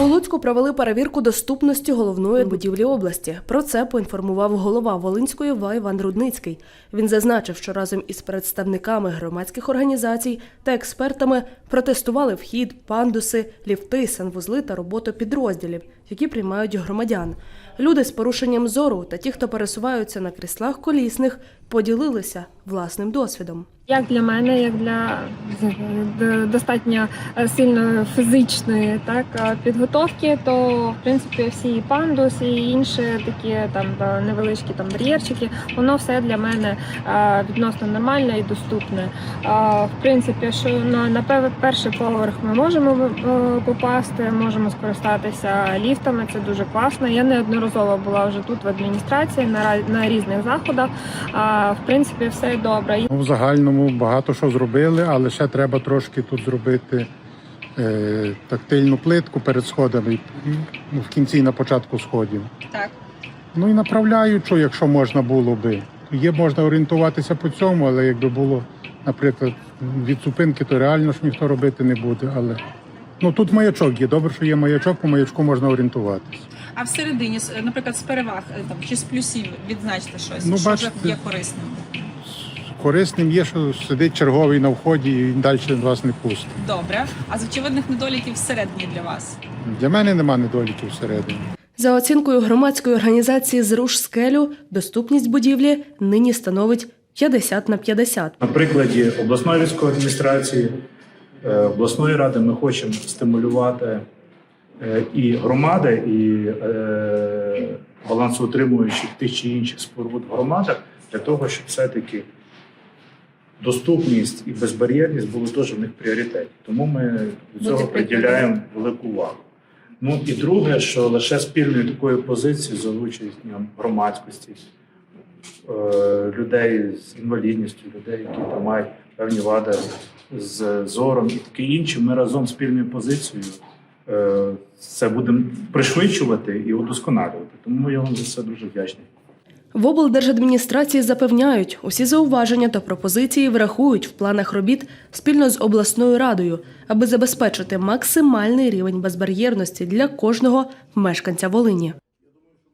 У Луцьку провели перевірку доступності головної будівлі області. Про це поінформував голова Волинської ва Іван Рудницький. Він зазначив, що разом із представниками громадських організацій та експертами протестували вхід, пандуси, ліфти, санвузли та роботу підрозділів, які приймають громадян. Люди з порушенням зору та ті, хто пересуваються на кріслах колісних, поділилися власним досвідом. Як для мене, як для достатньо е, сильної фізичної так е, підготовки, то в принципі всі і пандус, і інші такі там е, невеличкі там бар'єрчики, воно все для мене е, відносно нормальне і доступне. Е, В принципі, що на, на перший поверх ми можемо попасти, можемо скористатися ліфтами. Це дуже класно. Я неодноразово була вже тут в адміністрації на на різних заходах. А в принципі, все добре. В загальному багато що зробили, але ще треба трошки тут зробити тактильну плитку перед сходами, ну, в кінці і на початку сходів. Так. Ну і направляючу, якщо можна було би. Є можна орієнтуватися по цьому, але якби було, наприклад, від зупинки, то реально ж ніхто робити не буде. Але ну тут маячок є. Добре, що є маячок, по маячку можна орієнтуватися. А всередині, наприклад, з переваг е, там чи з плюсів відзначте щось, Ну, що бачите, вже є корисним. Корисним є, що сидить черговий на вході і далі вас не пустить. Добре. А з очевидних недоліків всередині для вас. Для мене нема недоліків всередині. За оцінкою громадської організації «Зруш скелю, доступність будівлі нині становить 50 на 50. На прикладі обласної військової адміністрації, е, обласної ради ми хочемо стимулювати е, і громади, і е, балансоутримуючих тих чи інших споруд в громадах для того, щоб все-таки доступність і безбар'єрність були теж в них пріоритеті. Тому ми до цього приділяємо велику увагу. Ну і друге, що лише спільною такою позицією залученням громадськості, е, людей з інвалідністю, людей, які там мають певні вади з зором і таке інше, ми разом спільною позицією е, це будемо пришвидшувати і удосконалювати. Тому я вам за це дуже вдячний. В облдержадміністрації запевняють, усі зауваження та пропозиції врахують в планах робіт спільно з обласною радою, аби забезпечити максимальний рівень безбар'єрності для кожного мешканця Волині.